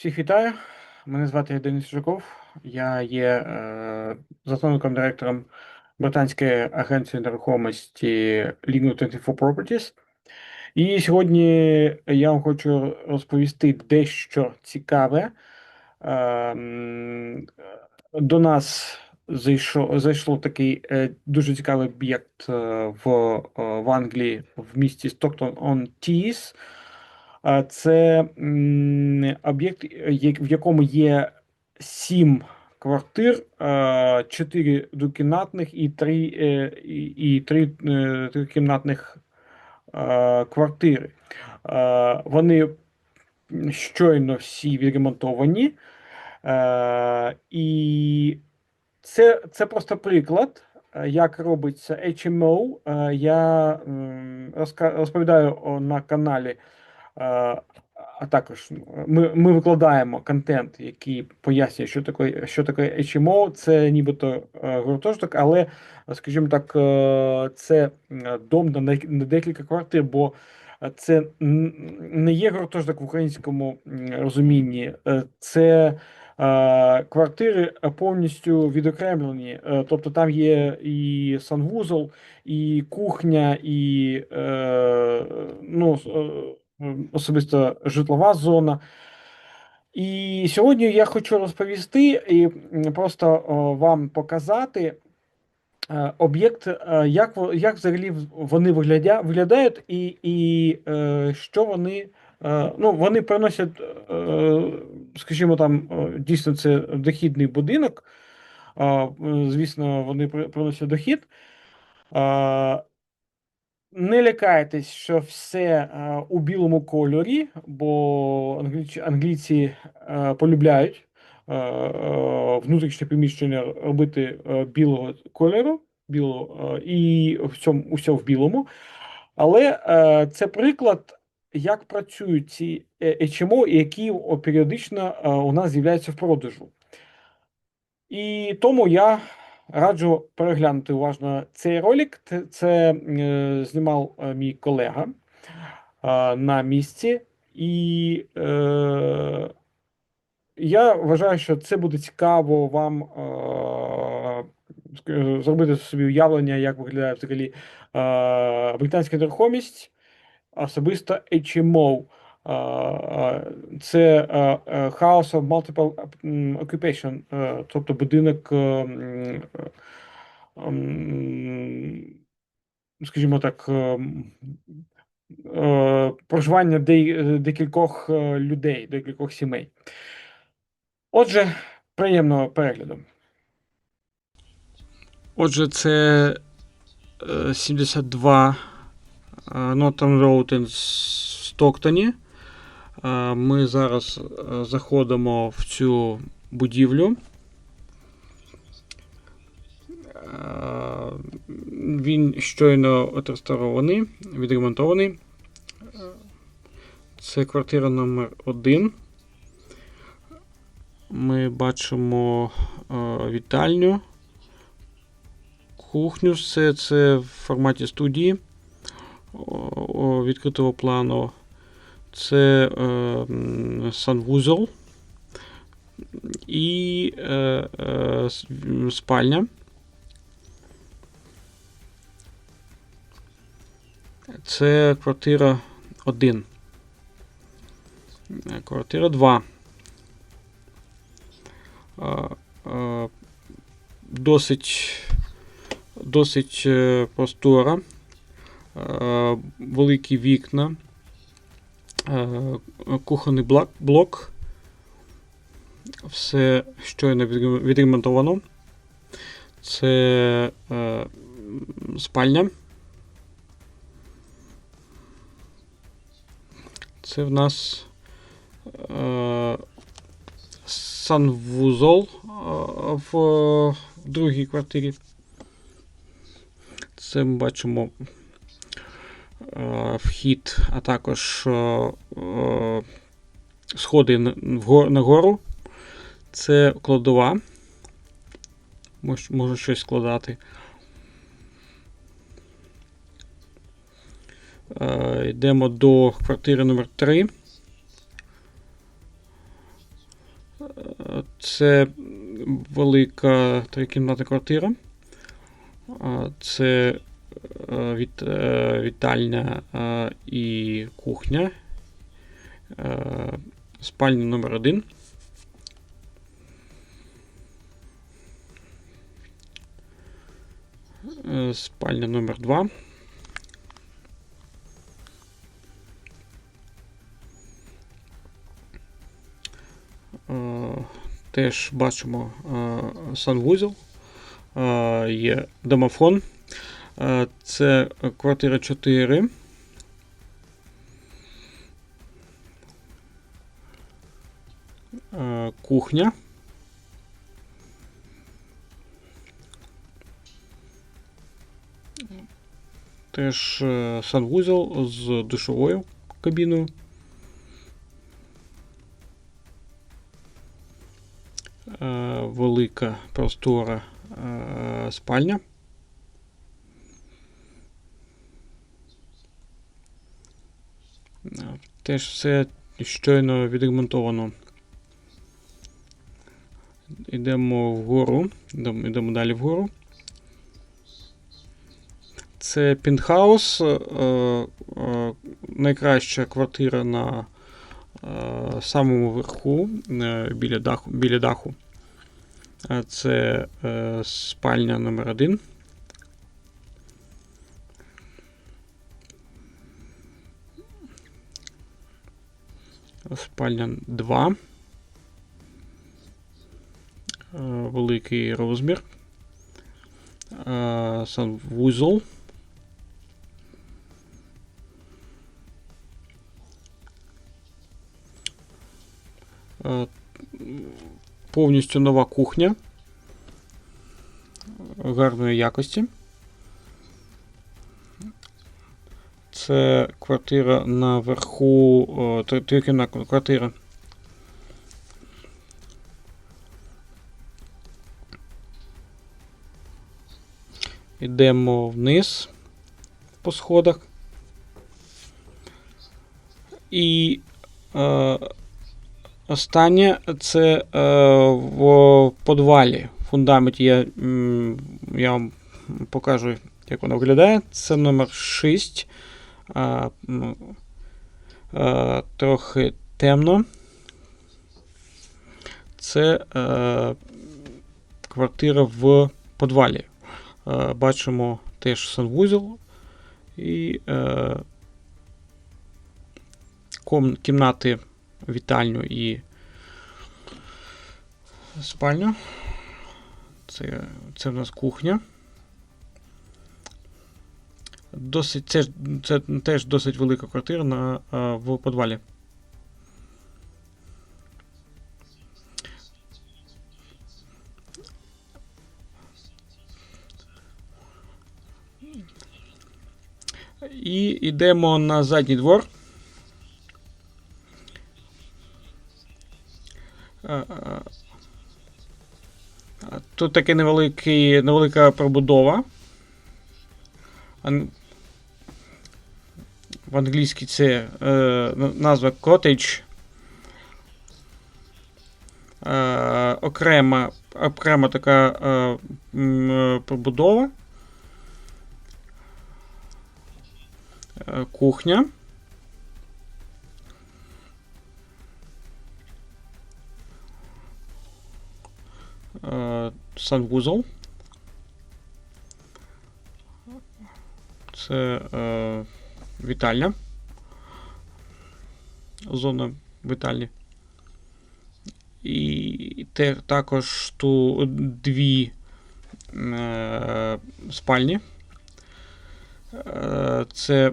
Всіх вітаю. Мене звати Денис Жуков. Я є е, засновником директором британської агенції нерухомості Legal 24 Properties. І сьогодні я вам хочу розповісти дещо цікаве. Е, до нас зайшов, зайшло такий е, дуже цікавий об'єкт е, в, е, в Англії в місті Стоктон-он-Тіс. Це об'єкт, е, в якому є сім квартир, чотири двокімнатних і три, е, і, три е, трикімнатних квартири. Вони щойно всі відремонтовані. І це, це просто приклад, як робиться HMO. Я розповідаю на каналі. Е, А також ми, ми викладаємо контент, який пояснює, що таке, що таке HMO. Це нібито е, гуртожиток, але, скажімо так, е, це дом на декілька квартир, бо це не є гуртожиток в українському розумінні, це квартири повністю відокремлені. Тобто там є і санвузол, і кухня, і ну, особисто житлова зона. І сьогодні я хочу розповісти і просто вам показати е, об'єкт, е, як, як взагалі вони виглядя, виглядають, і, і е, що вони. е, Ну, вони приносять, е, скажімо, там е, дійсно це дохідний будинок. е, е, Звісно, вони приносять дохід. Не лякайтесь, що все е, у білому кольорі, бо англійці, е, полюбляють е, внутрішнє приміщення робити білого кольору, білого, і в цьому усе в білому. Але це приклад, як працюють ці HMO, які періодично у нас з'являються в продажу. І тому я раджу переглянути уважно цей ролик. Це, е, знімав е, мій колега е, на місці, і е, я вважаю, що це буде цікаво вам е, зробити собі уявлення, як виглядає взагалі е, британська нерухомість, особисто HMO. Це House of Multiple Occupation, е, тобто будинок, е, скажімо так, е, проживання декількох людей, декількох сімей. Отже, приємного перегляду. Отже, це е, 72 е, Norton Road в Стоктоні. Е, Ми зараз е, заходимо в цю будівлю. Е, Він щойно отреставрований, відремонтований. Це квартира номер 1 Ми бачимо вітальню, кухню, все це в форматі студії відкритого плану. Це е, санвузол і е, е, спальня. Це квартира 1. Квартира 2. Е, е, Досить, досить е, простора. Е, Великі вікна. Е, Кухонний блок. Все щойно відре- відремонтовано. Це е, спальня. Це в нас е, санвузол е, в, другій квартирі. Це ми бачимо вхід, а також е, е, сходи нагору. Це кладова. Можу щось складати. Е, йдемо до квартири номер 3. Це велика трикімнатна квартира. Це е, від, е, вітальня е, і кухня. Е, Спальня номер один. Е, Спальня номер два. Е, Теж бачимо е, санвузол, е, є домофон. Це квартира 4. Е, Кухня. Теж е, санвузол з душовою кабіною. Е, велика простора е, спальня. Теж все щойно відремонтовано. Йдемо вгору, йдемо, далі вгору. Це пентхаус, е, е, найкраща квартира на е, самому верху, біля даху. Біля даху. Це спальня номер один. Спальня 2. Е, Великий розмір. Е, Санвузол. Е, Повністю нова кухня гарної якості. Це квартира наверху, о, квартира. Йдемо вниз по сходах. І е, останнє це е, в подвалі. В фундаменті я, я вам покажу, як воно виглядає. Це номер 6. А, ну, е, трохи темно. Це е, квартира в подвалі. Е, бачимо теж санвузол і е, ком, кімнати вітальню і спальню. Це, це в нас кухня. Досить, це, це теж досить велика квартира на, а, в подвалі. І йдемо на задній двор. Тут невеликий, невелика пробудова. В англійській це е, назва cottage. Е, окрема, окрема така е, е, побудова. Е, кухня. Е, санвузол. Це е, вітальня. Зона вітальні. І те, також ту дві е, спальні. Е, це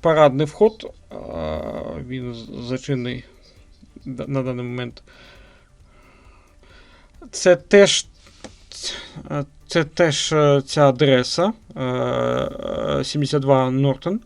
парадний вход. е, Він зачинений на даний момент. Це теж. е, Це теж е, ця адреса е, е, 72 Нортон.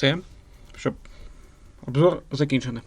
Все. Щоб обзор закінчений.